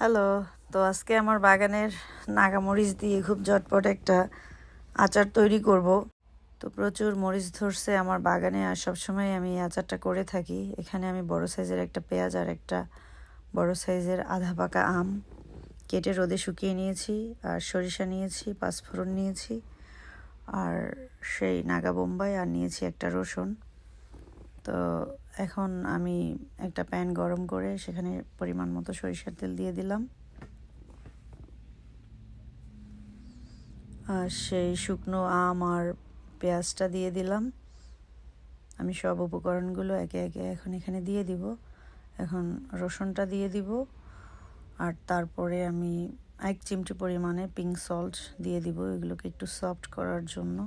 Hello, তো আজকে আমার বাগানের নাগামরিচ দিয়ে খুব ঝটপট একটা আচার তৈরি করব। তো প্রচুর মরিচ ধরছে আমার বাগানে আর সবসময় আমি আচারটা করে থাকি। এখানে আমি বড় সাইজের একটা পেঁয়াজ আর একটা বড় সাইজের আধা পাকা আম কেটে রোদে শুকিয়ে নিয়েছি আর সরিষা নিয়েছি, পাঁচফোড়ন নিয়েছি আর সেই নাগা বোম্বাই আর নিয়েছি একটা রসুন। তো এখন আমি একটা প্যান গরম করে সেখানে পরিমাণ মতো সরিষার তেল দিয়ে দিলাম। আর সেই শুকনো আম আর পেঁয়াজটা দিয়ে দিলাম। আমি সব উপকরণগুলো একে একে এখন এখানে দিয়ে দিব। এখন রসুনটা দিয়ে দিব। আর তারপরে আমি এক চিমটি পরিমাণে পিঙ্ক সল্ট দিয়ে দিব এগুলোকে একটু সফট করার জন্য।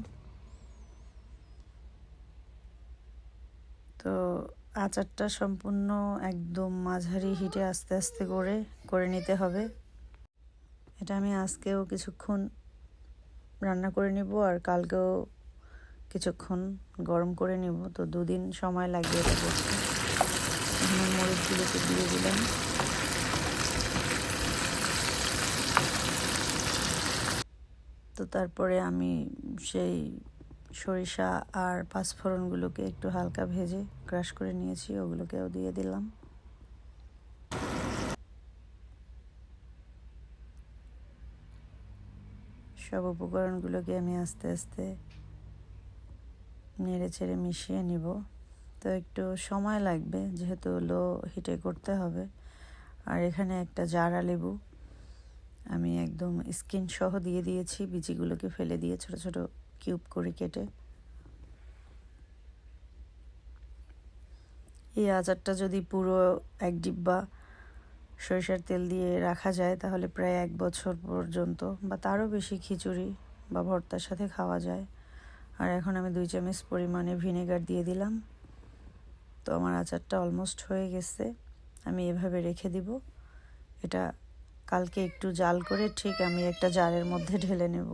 তো আচারটা সম্পূর্ণ একদম মাঝারি হিটে আস্তে আস্তে করে করে নিতে হবে। এটা আমি আজকেও কিছুক্ষণ রান্না করে নিব আর কালকেও কিছুক্ষণ গরম করে নিব। তো দুদিন সময় লাগবে এটা মরিচগুলোকে দিয়ে দিলাম। তো তারপরে আমি সেই সরিষা আর পাঁচফোড়নগুলোকে একটু হালকা ভেজে ক্রাশ করে নিয়েছি, ওগুলোকেও দিয়ে দিলাম। সব উপকরণগুলোকে আমি আস্তে আস্তে নেড়ে ছেড়ে মিশিয়ে নিব। তো একটু সময় লাগবে, যেহেতু লো হিটে করতে হবে। আর এখানে একটা জারা লেবু আমি একদম স্কিন সহ দিয়ে দিয়েছি, বিচিগুলোকে ফেলে দিয়ে ছোট ছোট কিউব করে কেটে। এই আচারটা যদি পুরো এক ডিব্বা সরিষার তেল দিয়ে রাখা যায়, তাহলে প্রায় এক বছর পর্যন্ত, বা তারও বেশি খিচুড়ি বা ভর্তার সাথে খাওয়া যায়। আর এখন আমি দুই চামচ পরিমাণে ভিনেগার দিয়ে দিলাম। তো আমার আচারটা অলমোস্ট হয়ে গেছে। আমি এভাবে রেখে দিব। এটা কালকে একটু জাল করে ঠিক আমি একটা জারের মধ্যে ঢেলে নেব।